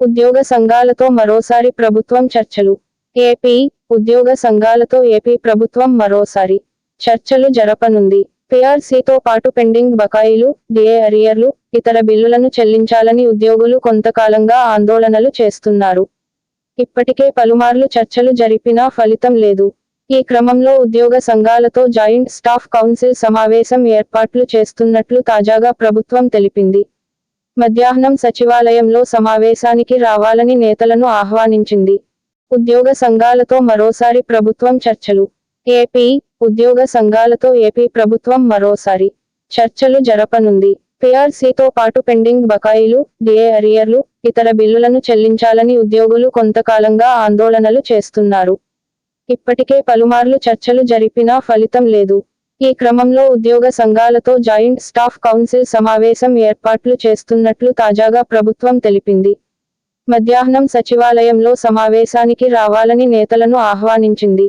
ఉద్యోగ సంఘాలతో మరోసారి ప్రభుత్వం చర్చలు. ఏపీ ఉద్యోగ సంఘాలతో ఏపీ ప్రభుత్వం మరోసారి చర్చలు జరపనుంది. పీఆర్సీతో పాటు పెండింగ్ బకాయిలు డిఏ అరియర్లు ఇతర బిల్లులను చెల్లించాలని ఉద్యోగులు కొంతకాలంగా ఆందోళనలు చేస్తున్నారు. ఇప్పటికే పలుమార్లు చర్చలు జరిపినా ఫలితం లేదు. ఈ క్రమంలో ఉద్యోగ సంఘాలతో జాయింట్ స్టాఫ్ కౌన్సిల్ సమావేశం ఏర్పాట్లు చేస్తున్నట్లు తాజాగా ప్రభుత్వం తెలిపింది. మధ్యాహ్నం సచివాలయంలో సమావేశానికి రావాలని నేతలను ఆహ్వానించింది. ఉద్యోగ సంఘాలతో మరోసారి ప్రభుత్వం చర్చలు. ఏపీ ఉద్యోగ సంఘాలతో ఏపీ ప్రభుత్వం మరోసారి చర్చలు జరపనుంది. పీఆర్సీతో పాటు పెండింగ్ బకాయిలు డిఏ అరియర్లు ఇతర బిల్లులను చెల్లించాలని ఉద్యోగులు కొంతకాలంగా ఆందోళనలు చేస్తున్నారు. ఇప్పటికే పలుమార్లు చర్చలు జరిపినా ఫలితం లేదు. ఈ క్రమంలో ఉద్యోగ సంఘాలతో జాయింట్ స్టాఫ్ కౌన్సిల్ సమావేశం ఏర్పాట్లు చేస్తున్నట్లు తాజాగా ప్రభుత్వం తెలిపింది. మధ్యాహ్నం సచివాలయంలో సమావేశానికి రావాలని నేతలను ఆహ్వానించింది.